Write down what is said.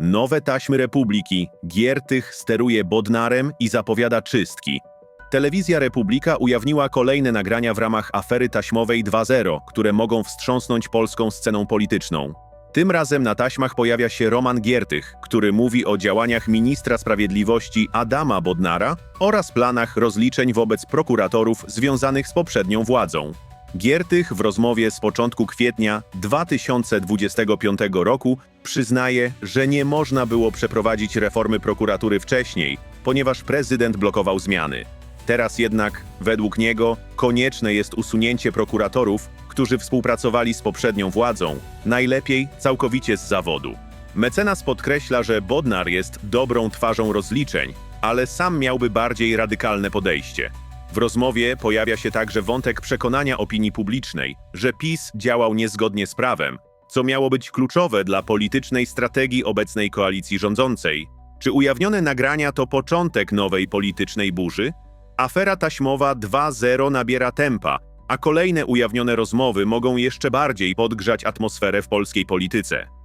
Nowe taśmy Republiki, Giertych steruje Bodnarem i zapowiada czystki. Telewizja Republika ujawniła kolejne nagrania w ramach afery taśmowej 2.0, które mogą wstrząsnąć polską sceną polityczną. Tym razem na taśmach pojawia się Roman Giertych, który mówi o działaniach ministra sprawiedliwości Adama Bodnara oraz planach rozliczeń wobec prokuratorów związanych z poprzednią władzą. Giertych w rozmowie z początku kwietnia 2025 roku przyznaje, że nie można było przeprowadzić reformy prokuratury wcześniej, ponieważ prezydent blokował zmiany. Teraz jednak, według niego, konieczne jest usunięcie prokuratorów, którzy współpracowali z poprzednią władzą, najlepiej całkowicie z zawodu. Mecenas podkreśla, że Bodnar jest dobrą twarzą rozliczeń, ale sam miałby bardziej radykalne podejście. W rozmowie pojawia się także wątek przekonania opinii publicznej, że PiS działał niezgodnie z prawem, co miało być kluczowe dla politycznej strategii obecnej koalicji rządzącej. Czy ujawnione nagrania to początek nowej politycznej burzy? Afera taśmowa 2.0 nabiera tempa, a kolejne ujawnione rozmowy mogą jeszcze bardziej podgrzać atmosferę w polskiej polityce.